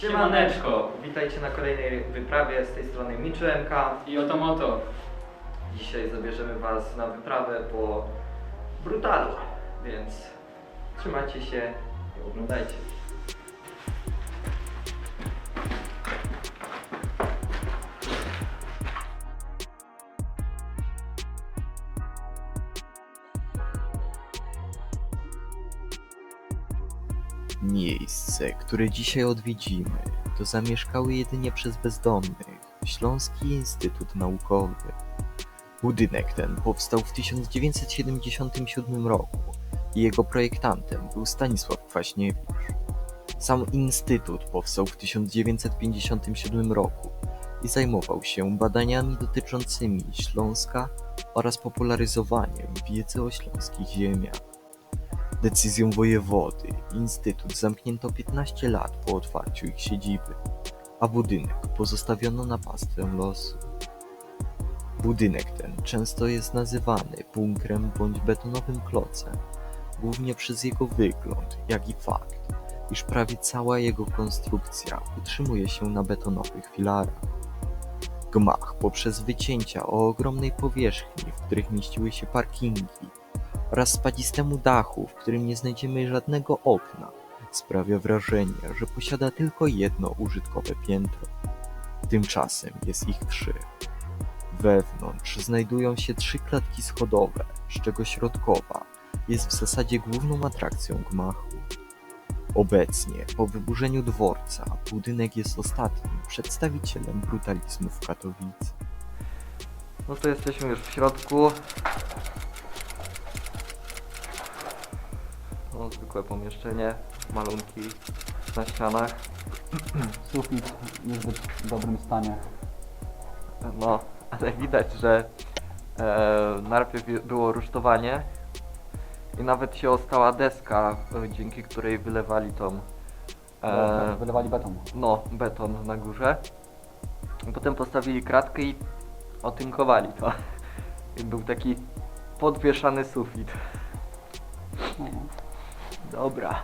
Siemaneczko. Witajcie na kolejnej wyprawie z tej strony Miczyłemka. I oto moto. Dzisiaj zabierzemy Was na wyprawę po Brutalu, więc trzymajcie się i oglądajcie. Miejsce, które dzisiaj odwiedzimy, to zamieszkały jedynie przez bezdomnych Śląski Instytut Naukowy. Budynek ten powstał w 1977 roku i jego projektantem był Stanisław Kwaśniewicz. Sam instytut powstał w 1957 roku i zajmował się badaniami dotyczącymi Śląska oraz popularyzowaniem wiedzy o śląskich ziemiach. Decyzją wojewody instytut zamknięto 15 lat po otwarciu ich siedziby, a budynek pozostawiono na pastwę losu. Budynek ten często jest nazywany bunkrem bądź betonowym klocem, głównie przez jego wygląd, jak i fakt, iż prawie cała jego konstrukcja utrzymuje się na betonowych filarach. Gmach poprzez wycięcia o ogromnej powierzchni, w których mieściły się parkingi, oraz spadzistemu dachu, w którym nie znajdziemy żadnego okna, sprawia wrażenie, że posiada tylko jedno użytkowe piętro. Tymczasem jest ich trzy. Wewnątrz znajdują się trzy klatki schodowe, z czego środkowa jest w zasadzie główną atrakcją gmachu. Obecnie, po wyburzeniu dworca, budynek jest ostatnim przedstawicielem brutalizmu w Katowicy. No to jesteśmy już w środku. No, zwykłe pomieszczenie, malunki na ścianach. Sufit w niezbyt dobrym stanie. No, ale widać, że e, najpierw było rusztowanie i nawet się ostała deska, e, dzięki której wylewali tą e, Wylewali beton. no, beton na górze. Potem postawili kratkę i otynkowali to. I był taki podwieszany sufit. No, Dobra.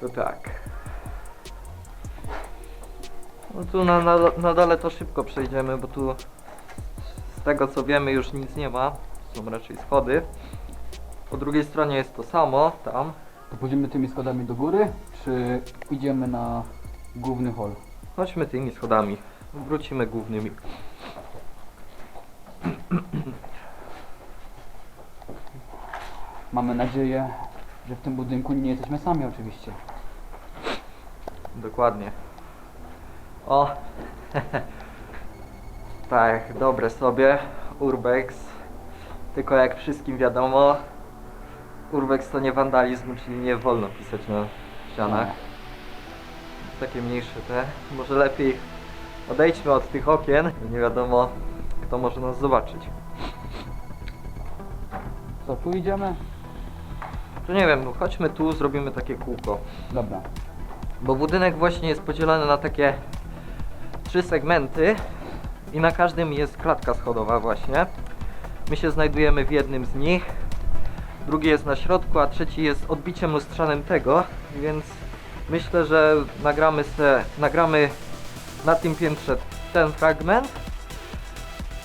To tak. No tu na, na, na dole to szybko przejdziemy, bo tu z tego co wiemy już nic nie ma. Są raczej schody. Po drugiej stronie jest to samo, tam. To pójdziemy tymi schodami do góry, czy idziemy na główny hol? Chodźmy tymi schodami. Wrócimy głównymi. Mamy nadzieję, że w tym budynku nie jesteśmy sami oczywiście. Dokładnie. O! tak, dobre sobie. Urbex. Tylko jak wszystkim wiadomo, Urbex to nie wandalizm, czyli nie wolno pisać na ścianach. Takie mniejsze te. Może lepiej odejdźmy od tych okien. Nie wiadomo, kto może nas zobaczyć. Co, tu idziemy? To nie wiem, no chodźmy tu, zrobimy takie kółko. Dobra. Bo budynek właśnie jest podzielony na takie trzy segmenty i na każdym jest klatka schodowa właśnie. My się znajdujemy w jednym z nich, drugi jest na środku, a trzeci jest odbiciem lustrzanym tego, więc myślę, że nagramy se, nagramy na tym piętrze ten fragment,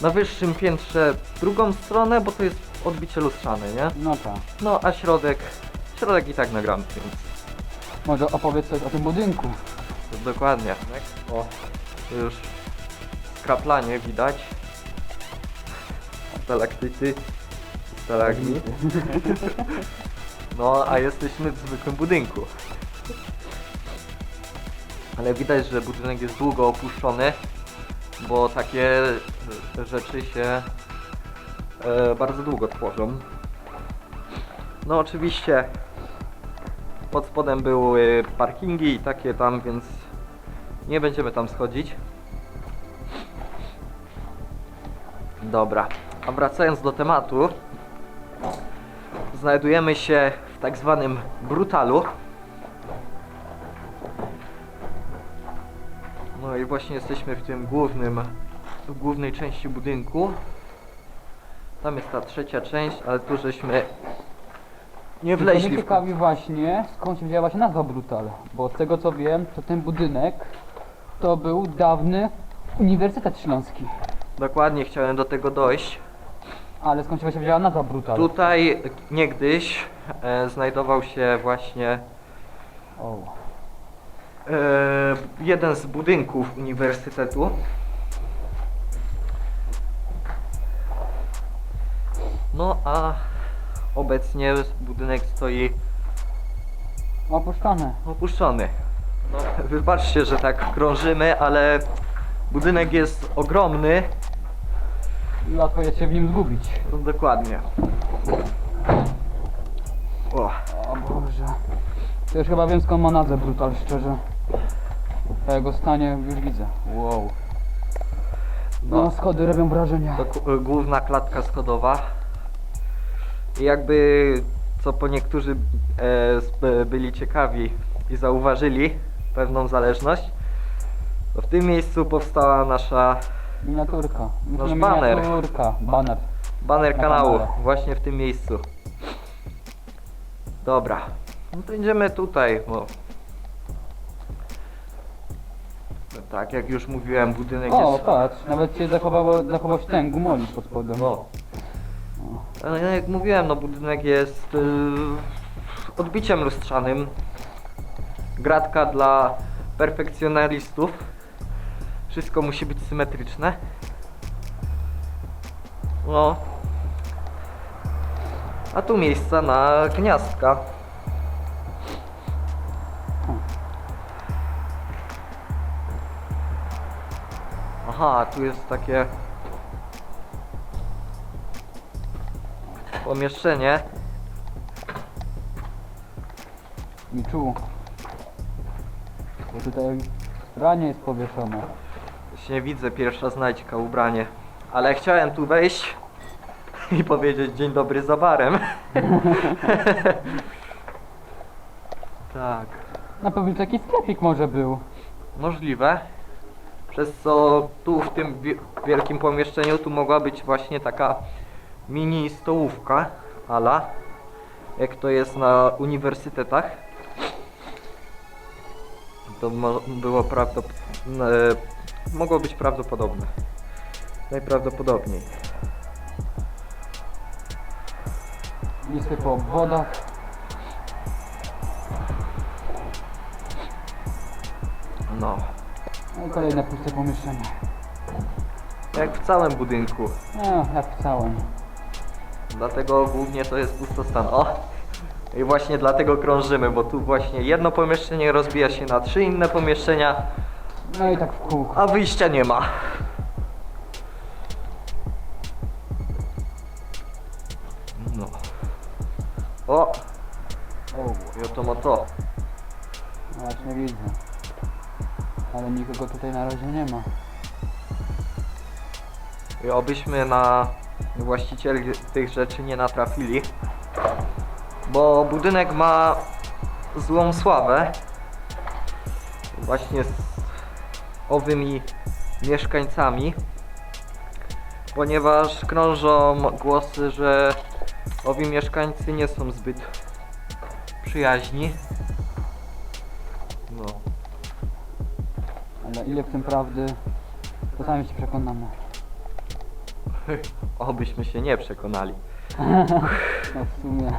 na wyższym piętrze drugą stronę, bo to jest odbicie lustrzane, nie? No tak. No a środek, środek i tak nagramy, więc Może opowiedz coś o tym budynku. Dokładnie. O, już skraplanie widać. Stalaktyty, stalagmit. No, a jesteśmy w zwykłym budynku. Ale widać, że budynek jest długo opuszczony, bo takie rzeczy się e, bardzo długo tworzą. No oczywiście pod spodem były parkingi i takie tam, więc nie będziemy tam schodzić. Dobra, a wracając do tematu, znajdujemy się w tak zwanym brutalu. No i właśnie jesteśmy w tym głównym, w głównej części budynku. Tam jest ta trzecia część, ale tu żeśmy Nie Tylko wleźli mnie w ciekawi właśnie, skąd się wzięła się nazwa Brutal. Bo z tego co wiem, to ten budynek to był dawny Uniwersytet Śląski. Dokładnie chciałem do tego dojść. Ale skąd się właśnie wzięła nazwa Brutal? Tutaj niegdyś e, znajdował się właśnie O. e, jeden z budynków uniwersytetu. No a obecnie budynek stoi Opuszczone. opuszczony. No, wybaczcie, że tak krążymy, ale budynek jest ogromny. I łatwo jest się w nim zgubić. No, dokładnie. O, O Boże. To już chyba wiem skąd ma nazwę Brutal, szczerze. Po jego stanie już widzę. Wow. No, No. schody robią wrażenie. to główna klatka schodowa. I jakby co po niektórzy e, sp- byli ciekawi i zauważyli pewną zależność, to w tym miejscu powstała nasza Miniaturka. Nasz baner. Miniaturka. Baner. baner Na kanału kanale. właśnie w tym miejscu. Dobra, no to idziemy tutaj, bo no tak jak już mówiłem, budynek O, jest patrz, nawet się zachowało, zachował się ten gumolik pod spodem. No. Ale jak mówiłem, no budynek jest yy, odbiciem lustrzanym. Gratka dla perfekcjonalistów. Wszystko musi być symetryczne. No. A tu miejsca na gniazdka. Aha, tu jest takie pomieszczenie. Miczu. Bo tutaj ranie jest powieszone. Właśnie widzę pierwsza znajdźka, ubranie. Ale chciałem tu wejść i powiedzieć dzień dobry za barem. tak, Na pewno taki sklepik może był. możliwe. Przez co tu w tym wi- wielkim pomieszczeniu tu mogła być właśnie taka mini stołówka ala jak to jest na uniwersytetach. To było prawdopodobne. Mogło być prawdopodobne. Najprawdopodobniej. Listy po obwodach. No. No i kolejne puste pomieszczenie. Jak w całym budynku. No, jak w całym. Dlatego głównie to jest pustostan. O! I właśnie dlatego krążymy, bo tu właśnie jedno pomieszczenie rozbija się na trzy inne pomieszczenia, No i tak w kółko. a wyjścia nie ma. No. O! O, I oto ma to. właśnie widzę. Ale nikogo tutaj na razie nie ma. I obyśmy na właścicieli tych rzeczy nie natrafili. Bo budynek ma złą sławę. Właśnie z owymi mieszkańcami. Ponieważ krążą głosy, że owi mieszkańcy nie są zbyt przyjaźni. No. Ale ile w tym prawdy, to sami się przekonamy. Obyśmy się nie przekonali. No w sumie.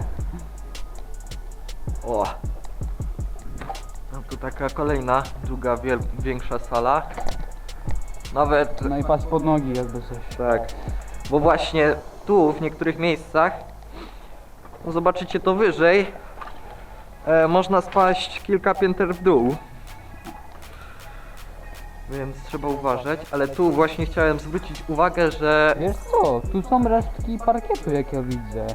O! No tu taka kolejna, druga wiel- większa sala. Nawet No i patrz pod nogi jakby coś. tak, bo właśnie tu w niektórych miejscach, no zobaczycie to wyżej, e, można spaść kilka pięter w dół. Więc trzeba uważać, ale tu właśnie chciałem zwrócić uwagę, że Wiesz co, tu są resztki parkietu jak ja widzę.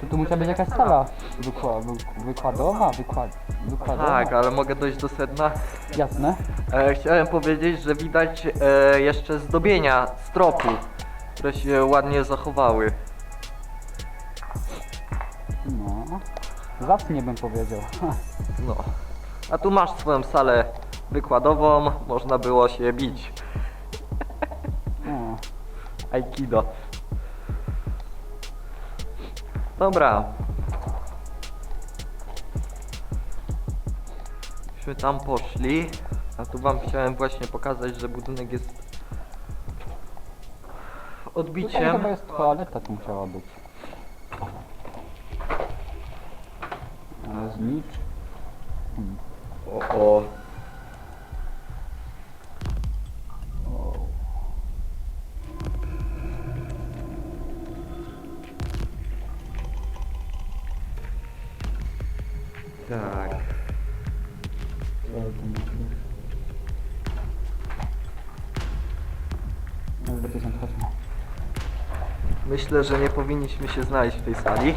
To tu musiała być jakaś sala wykła, wy, wykładowa, wykład, wykładowa. tak, ale mogę dojść do sedna. Jasne. E, chciałem powiedzieć, że widać e, jeszcze zdobienia stropu, które się ładnie zachowały. No. Zacnie bym powiedział. No. A tu masz swoją salę wykładową można było się bić. Aikido. Dobra. Myśmy tam poszli. A tu wam chciałem właśnie pokazać, że budynek jest odbiciem. chyba jest toaleta tu musiała być. Myślę, że nie powinniśmy się znaleźć w tej sali.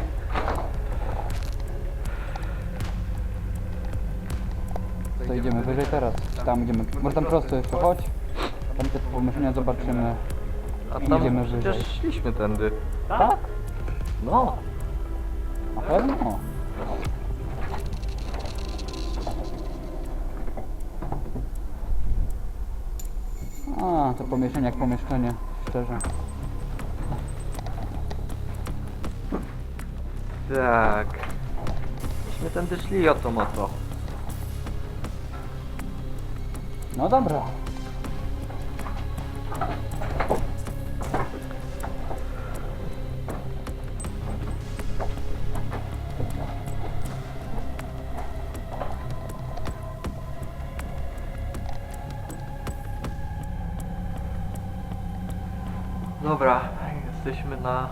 To idziemy wyżej teraz. Tam idziemy. Może tam prosto jeszcze chodź. Tam te pomieszczenia zobaczymy. A tam idziemy wyżej. przecież szliśmy tędy. Tak? No. Na pewno. A, to pomieszczenie jak pomieszczenie, szczerze. Tak. Myśmy tędy szli o to moto. No dobra. Dobra, jesteśmy na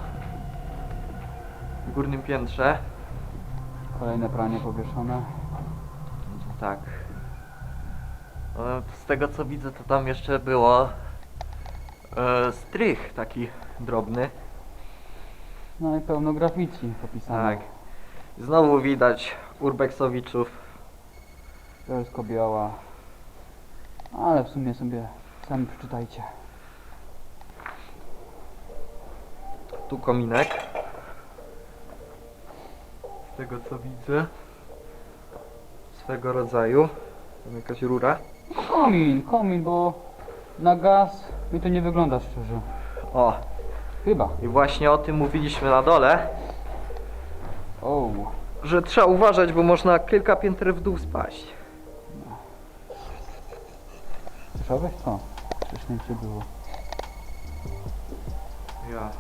górnym piętrze. Kolejne pranie powieszone. Tak. E, Z tego co widzę, to tam jeszcze było e, strych taki drobny. No i pełno graffiti popisane. Tak. Znowu widać urbexowiczów. Wszystko biała. Ale w sumie sobie sami przeczytajcie. Tu kominek. Z tego co widzę. Swego rodzaju. Tam jakaś rura. Komin, komin, bo na gaz mi to nie wygląda szczerze. O, Chyba. i właśnie o tym mówiliśmy na dole, O, że trzeba uważać, bo można kilka pięter w dół spaść. słyszałeś to? Słysznięcie było. Ja.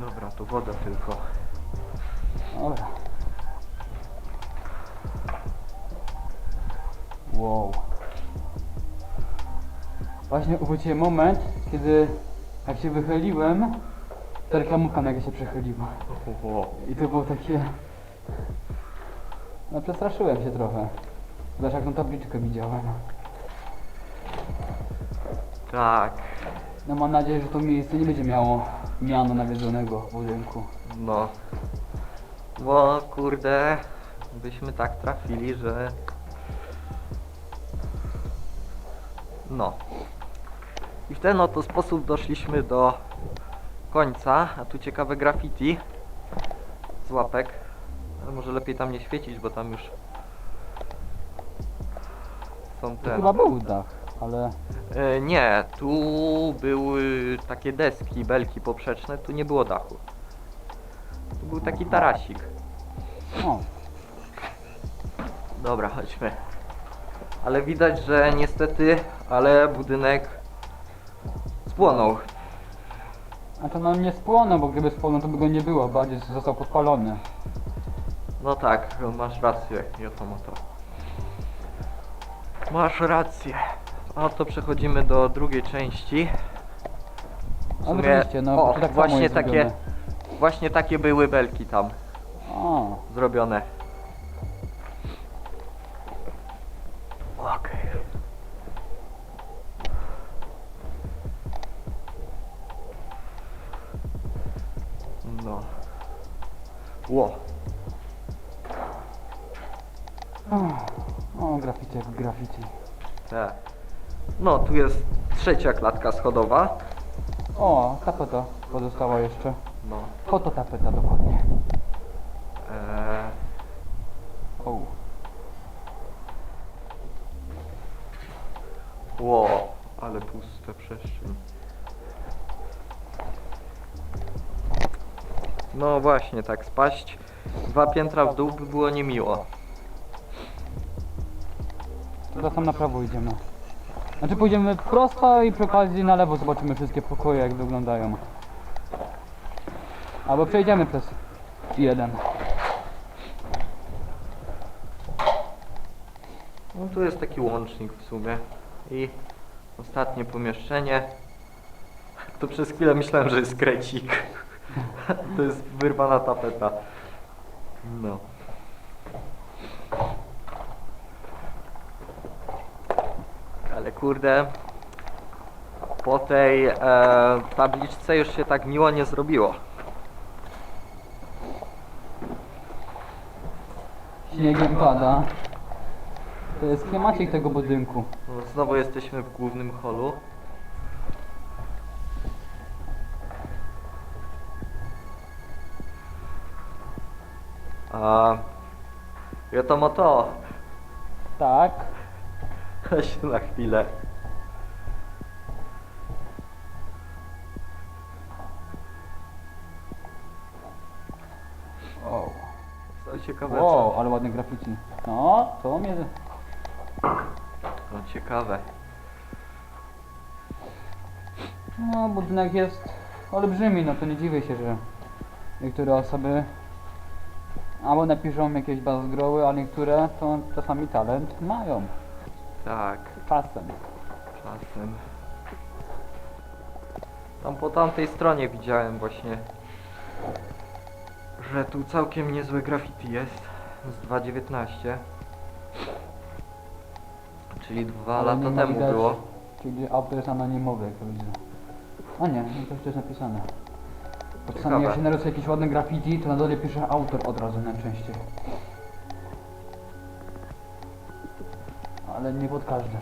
Dobra, to woda tylko. Dobra. Wow. Właśnie uwróciłem moment, kiedy jak się wychyliłem, to reklamówka nagle się przechyliła. I to było takie... No przestraszyłem się trochę. Zobacz jak tą tabliczkę widziałem. tak, No mam nadzieję, że to miejsce nie będzie miało miano nawiedzonego budynku. no. Bo kurde, byśmy tak trafili, że... No. I w ten oto sposób doszliśmy do końca, a tu ciekawe graffiti z łapek. Ale może lepiej tam nie świecić, bo tam już są To te... chyba był dach, ale... E, nie, tu były takie deski, belki poprzeczne, tu nie było dachu. Tu był taki tarasik. O, Dobra, chodźmy. Ale widać, że niestety, ale budynek spłonął. a to nam nie spłonął, bo gdyby spłonął to by go nie było, bardziej został podpalony. No tak, masz rację, Jotomoto. Masz rację. A to przechodzimy do drugiej części. W Ale sumie- oczywiście, no o, tak samo właśnie jest takie, zrobione. właśnie takie były belki tam O, zrobione. Okej. No. Ło. o, graffiti jak graffiti. Tak. No, tu jest trzecia klatka schodowa. O, tapeta pozostała jeszcze. No. Fototapeta dokładnie. Eee, O, ło, ale pusta przestrzeń. No właśnie, tak spaść dwa piętra w dół by było niemiło. Teraz tam na prawo idziemy. Znaczy pójdziemy prosto i przy okazji na lewo zobaczymy wszystkie pokoje jak wyglądają. Albo przejdziemy przez jeden. No tu jest taki łącznik w sumie. I ostatnie pomieszczenie. To przez chwilę myślałem, że jest krecik. To jest wyrwana tapeta. No. Ale kurde, po tej e, tabliczce już się tak miło nie zrobiło. Śniegiem pada. To jest schematik tego budynku. No, Znowu jesteśmy w głównym holu. A ja to ma to. Tak. Się na chwilę. Wow. To ciekawe. wow, ale ładne graffiti. No, to mnie... No ciekawe. No, budynek jest olbrzymi, no to nie dziwię się, że niektóre osoby albo napiszą jakieś bazgroły, a niektóre to czasami talent mają. Tak, Czasem. czasem. Tam po tamtej stronie widziałem właśnie, że tu całkiem niezłe graffiti jest z 2.19. Czyli dwa Ale lata temu widać, było. Czyli autor jest anonimowy, jak to widzę. A nie, no to jest napisane. Bo czasami Ciekawe. jak się narysuje jakieś ładne graffiti, to na dole pisze autor od razu najczęściej. Ale nie pod każdym.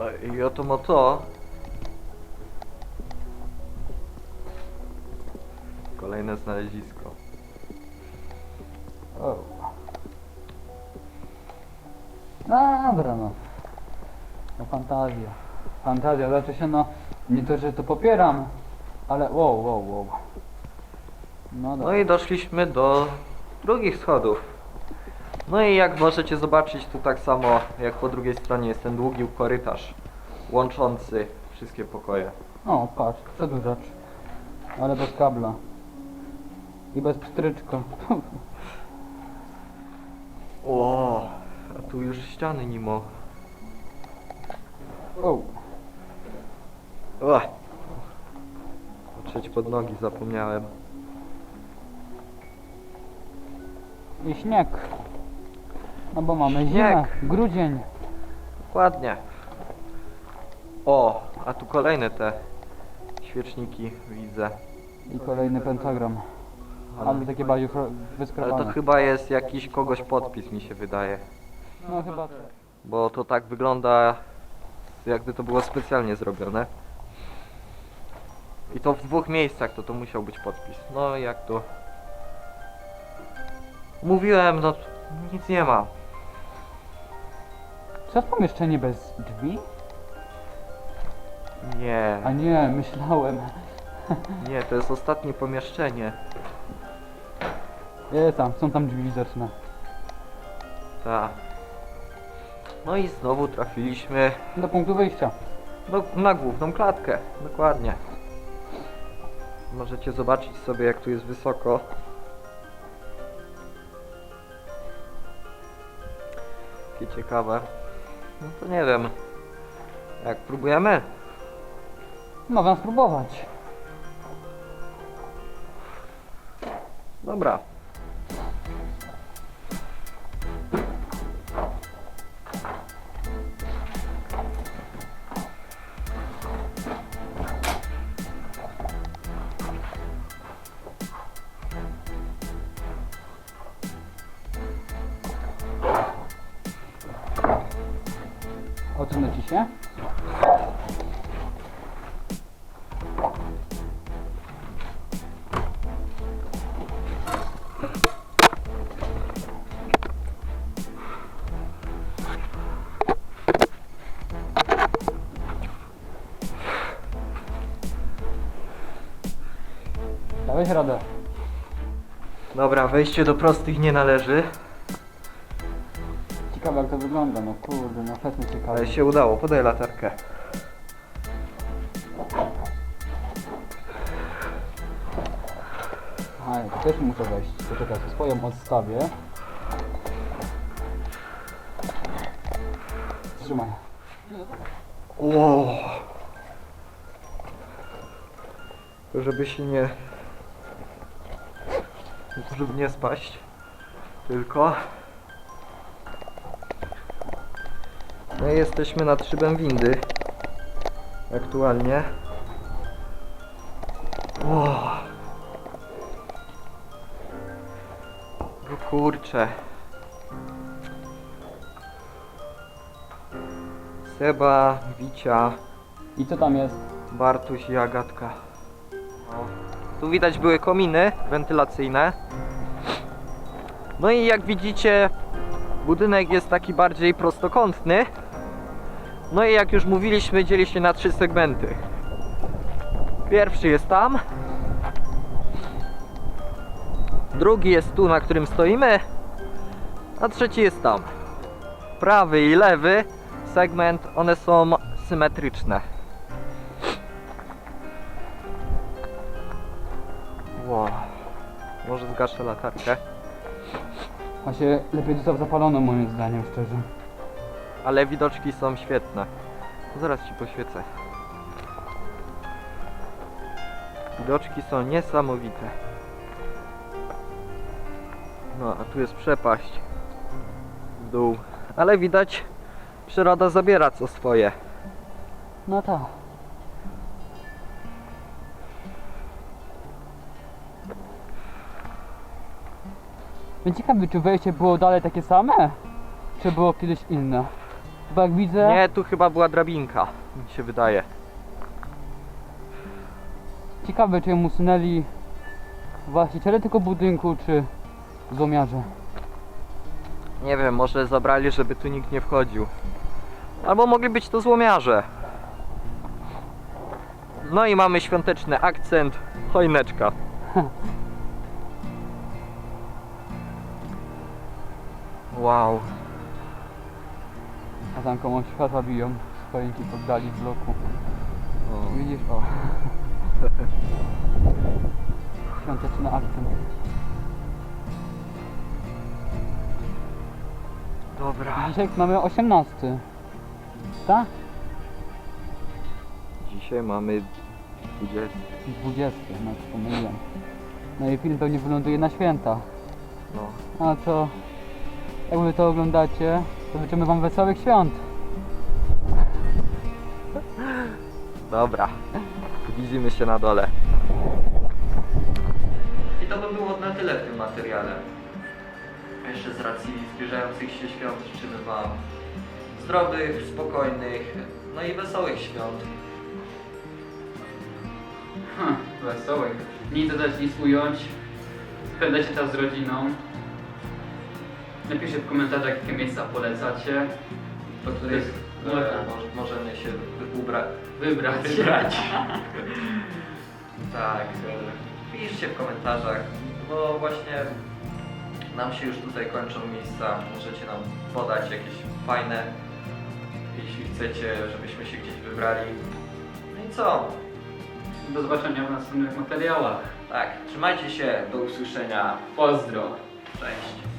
A, I oto mo to. Kolejne znalezisko. O. Dobra no. No fantazja. Fantazja, znaczy się no, nie to, że to popieram, ale wow, wow, wow. No No dobra. i doszliśmy do drugich schodów. No i jak możecie zobaczyć, tu tak samo jak po drugiej stronie jest ten długi korytarz łączący wszystkie pokoje. O, patrz, przedłużacz. Ale bez kabla. I bez pstryczka. O, a tu już ściany nimo. O, O, patrzeć pod nogi zapomniałem. i śnieg. No bo mamy Śnieg. zimę, grudzień. Dokładnie. O, a tu kolejne te świeczniki widzę. I kolejny pentagram. Albo takie bardziej fro- Ale to chyba jest jakiś kogoś podpis mi się wydaje. No chyba tak. Bo to tak wygląda jakby to było specjalnie zrobione. I to w dwóch miejscach to to musiał być podpis. No jak to... Mówiłem, no nic nie ma. Czy to jest pomieszczenie bez drzwi? Nie, A nie, myślałem. nie, to jest ostatnie pomieszczenie. Jest tam, są tam drzwi widoczne. Tak. No i znowu trafiliśmy Do punktu wyjścia. no, na główną klatkę. Dokładnie. Możecie zobaczyć sobie jak tu jest wysoko. Takie ciekawe. No to nie wiem. Jak próbujemy? Mogę spróbować. Dobra. Radę. Dobra, wejście do prostych nie należy, Ciekawe jak to wygląda, no kurde, no fest ciekawe. ale się udało. Podaj latarkę. Aha, ja tu też muszę wejść. Poczekaj, to swoją odstawię. Trzymaj. Wow. Żeby się nie... Żeby nie spaść. Tylko... No i jesteśmy nad szybem windy. Aktualnie. Wow. O kurcze. Seba, Wicia, I co tam jest? Bartuś i Agatka. Tu widać były kominy wentylacyjne. No i jak widzicie, budynek jest taki bardziej prostokątny. No i jak już mówiliśmy, dzieli się na trzy segmenty. Pierwszy jest tam. Drugi jest tu, na którym stoimy. A trzeci jest tam. Prawy i lewy segment, one są symetryczne. Zgaszę latarkę. Właśnie lepiej zostaw zapaloną moim zdaniem, szczerze. Ale widoczki są świetne. Zaraz ci poświecę. Widoczki są niesamowite. No, a tu jest przepaść. W dół. Ale widać, przyroda zabiera co swoje. No tak. Więc ciekawe, czy wejście było dalej takie same? Czy było kiedyś inne? Bo jak widzę... Nie, tu chyba była drabinka, mi się wydaje. Ciekawe, czy ją usunęli właściciele tego budynku, czy złomiarze. Nie wiem, może zabrali, żeby tu nikt nie wchodził. Albo mogli być to złomiarze. No i mamy świąteczny akcent, choineczka. Wow. A tam komuś światła biją z choinki poddali w bloku. O. Widzisz? O. Świąteczny akcent. Dobra. Dzisiaj mamy 18. Tak? Dzisiaj mamy 20. 20, no pomyliłem. No i film pewnie wyląduje na święta. No. A to jak wy to oglądacie, to życzymy wam wesołych świąt. Dobra. Widzimy się na dole. I to by było na tyle w tym materiale. Jeszcze z racji zbliżających się świąt życzymy Wam zdrowych, spokojnych, no i wesołych świąt. Hm, wesołych. Nic dodać, nic ująć. Spędzacie czas z rodziną. Napiszcie w komentarzach, jakie miejsca polecacie. Do których e, mo- możemy się ubra- Wybrać. wybrać. tak. e, Piszcie w komentarzach, bo właśnie nam się już tutaj kończą miejsca. Możecie nam podać jakieś fajne, jeśli chcecie, żebyśmy się gdzieś wybrali. No i co? Do zobaczenia w następnych materiałach. Tak, trzymajcie się, do usłyszenia. Pozdro. Cześć.